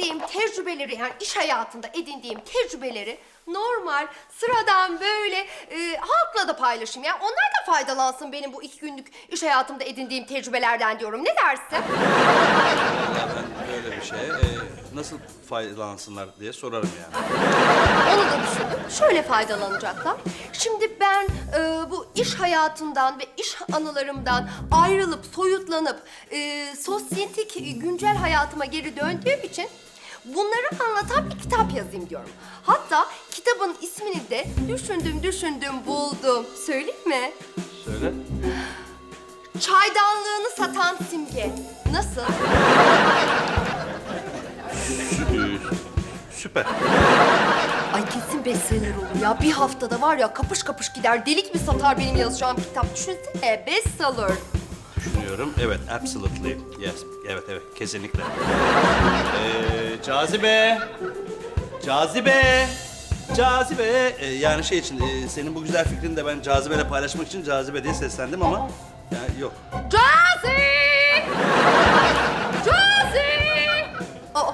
edindiğim tecrübeleri yani iş hayatında edindiğim tecrübeleri normal, sıradan böyle e, halkla da paylaşayım. Yani onlar da faydalansın benim bu iki günlük iş hayatımda edindiğim tecrübelerden diyorum. Ne dersin? Böyle bir şeye e, nasıl faydalansınlar diye sorarım yani. Onu da düşündüm. Şöyle faydalanacaklar. Şimdi ben e, bu iş hayatından ve iş anılarımdan ayrılıp, soyutlanıp e, sosyetik, e, güncel hayatıma geri döndüğüm için bunları anlatan bir kitap yazayım diyorum. Hatta kitabın ismini de düşündüm, düşündüm, buldum. Söyleyeyim mi? Söyle. Çaydanlığını satan simge. Nasıl? Sü- süper. Ay kesin bestseller olur ya. Bir haftada var ya kapış kapış gider. Delik mi satar benim yazacağım kitap? Düşünsene bestseller. Düşünüyorum. Evet, absolutely. Yes. Evet, evet. Kesinlikle. Ee, cazibe. Cazibe. Cazibe. Ee, yani şey için, e, senin bu güzel fikrini de ben cazibeyle paylaşmak için cazibe diye seslendim ama... Yani yok. Cazi! Cazi! Aa,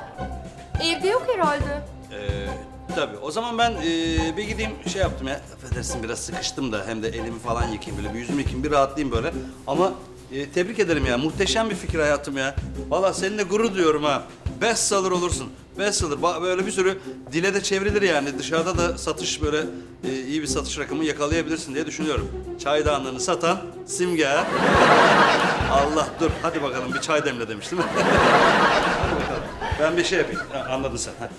evde yok herhalde. Ee, tabii. O zaman ben e, bir gideyim şey yaptım ya. Affedersin biraz sıkıştım da hem de elimi falan yıkayayım böyle bir yüzümü yıkayayım bir rahatlayayım böyle. Ama e, tebrik ederim ya. Muhteşem bir fikir hayatım ya. Vallahi seninle gurur duyuyorum ha. Bestseller olursun. Bestseller. Ba- Böyle bir sürü dile de çevrilir yani. Dışarıda da satış böyle e, iyi bir satış rakamı yakalayabilirsin diye düşünüyorum. Çaydanlığını satan simge. Allah dur hadi bakalım bir çay demle demiş değil mi? hadi bakalım. Ben bir şey yapayım. Ha, anladın sen. Hadi.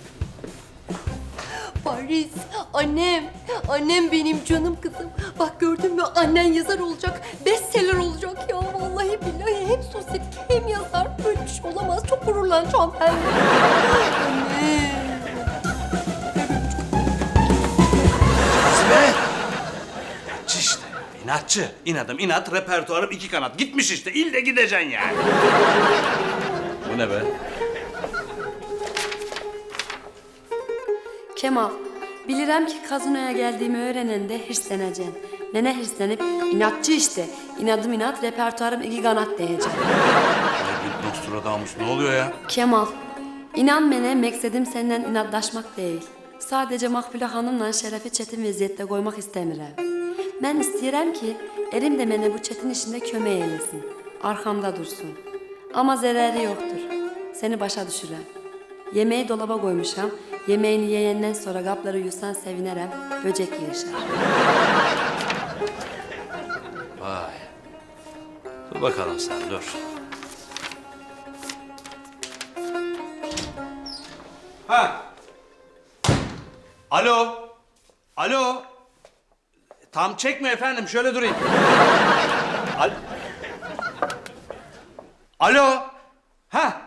Paris, annem, annem benim canım kızım. Bak gördün mü annen yazar olacak, bestseller olacak ya. Vallahi hem sosyetik hem yazar. Böyle bir şey olamaz. Çok gururlanacağım ben. İnatçı işte. İnatçı. İnadım inat, repertuarım iki kanat. Gitmiş işte. İlle gideceksin yani. Bu ne be? Kemal, bilirəm ki kazinoya geldiğimi öğrenende hirsleneceksin. Nene hirslenip inatçı işte. İnadım inat, repertuarım iki kanat diyeceksin. Ay bir Nostradamus ne oluyor ya? Kemal, inan mene meksedim senden inatlaşmak değil. Sadece Makbule Hanımla Şerefi çetin vaziyette koymak istemiyorum. Ben isteyirəm ki, erim de mene bu çetin işinde kömək eylesin. Arkamda dursun. Ama zərəri yoktur. Seni başa düşürəm. Yemeği dolaba koymuşam. Yemeğini yiyenden sonra kapları yusan sevinerem. Böcek yaşar. Vay. Dur bakalım sen dur. Ha. Alo. Alo. Tam çekme efendim. Şöyle durayım. Al Alo. Ha.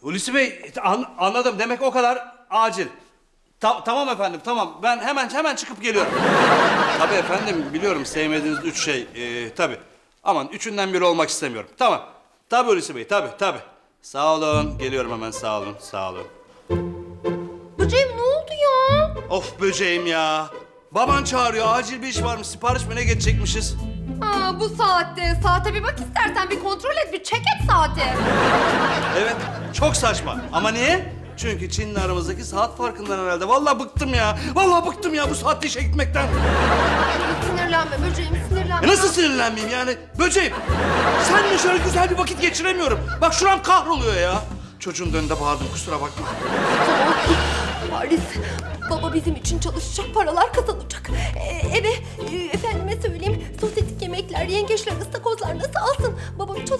Hulusi Bey an- anladım. Demek o kadar acil. Ta- tamam efendim tamam. Ben hemen hemen çıkıp geliyorum. tabii efendim biliyorum sevmediğiniz üç şey. Ee, tabii. Aman üçünden biri olmak istemiyorum. Tamam. Tabii Hulusi Bey tabii tabii. Sağ olun. Geliyorum hemen sağ olun sağ olun. Böceğim ne oldu ya? Of böceğim ya. Baban çağırıyor. Acil bir iş varmış. Sipariş mi ne geçecekmişiz? Aa, bu saatte. Saate bir bak istersen bir kontrol et, bir çek et saati. Evet, çok saçma. Ama niye? Çünkü Çin'le aramızdaki saat farkından herhalde. Vallahi bıktım ya. Vallahi bıktım ya bu saatte işe gitmekten. Sinirlenme böceğim, sinirlenme. E nasıl sinirlenmeyeyim yani? Böceğim, seninle şöyle güzel bir vakit geçiremiyorum. Bak şuram kahroluyor ya. Çocuğun önünde bağırdım kusura bakma. Paris, baba bizim için çalışacak, paralar kazanacak. Ee, eve, e, efendime söyleyeyim, sosyetik yemekler, yengeçler? Babam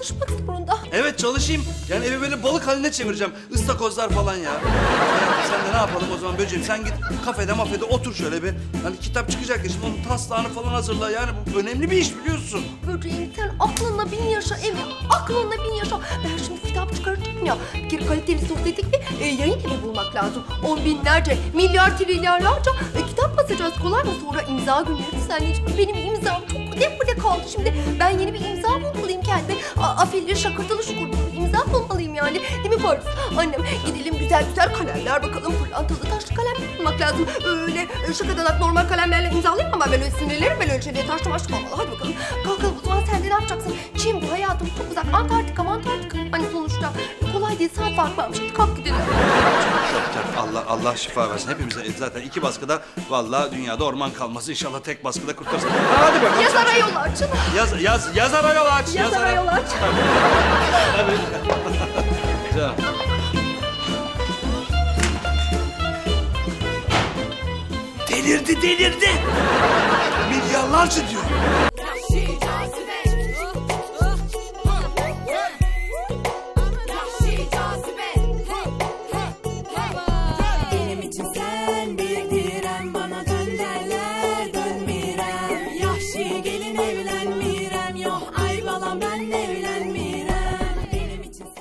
çalışmak zorunda. Evet çalışayım. Yani evi böyle balık haline çevireceğim. Istakozlar falan ya. Hayatım sen de ne yapalım o zaman böceğim? Sen git kafede mafede otur şöyle bir. Hani kitap çıkacak ya şimdi onun taslağını falan hazırla. Yani bu önemli bir iş biliyorsun. Böceğim sen aklınla bin yaşa Emi, aklınla bin yaşa. Ben şimdi kitap çıkartayım ya. Bir kere kaliteli sosyetik bir e, yayın evi bulmak lazım. On binlerce, milyar trilyarlarca e, kitap basacağız. Kolay mı? Sonra imza günleri düzenleyeceğim. Benim imzam çok depoda kaldı şimdi. Ben Paris? Annem gidelim güzel güzel kalemler bakalım. Pırlantalı taşlı kalem bulmak lazım. Öyle e, şakadanak normal kalemlerle imzalayayım ama ben öyle sinirlerim. Ben öyle şeyleri taşlı maşlı olmalı. Hadi bakalım. Kalkalım o zaman sen de ne yapacaksın? Çin bu hayatım çok uzak. Antarktika Antarktika. Hani sonuçta kolay değil saat fark varmış. Hadi kalk gidelim. Allah Allah şifa versin hepimize. Zaten iki baskıda vallahi dünyada orman kalması inşallah tek baskıda kurtarsın. Hadi bakalım. Yazara yol açın. Yaz, yaz, yazara yol aç. Yazara yol aç. Canım. Delirdi delirdi. Milyarlarca diyor.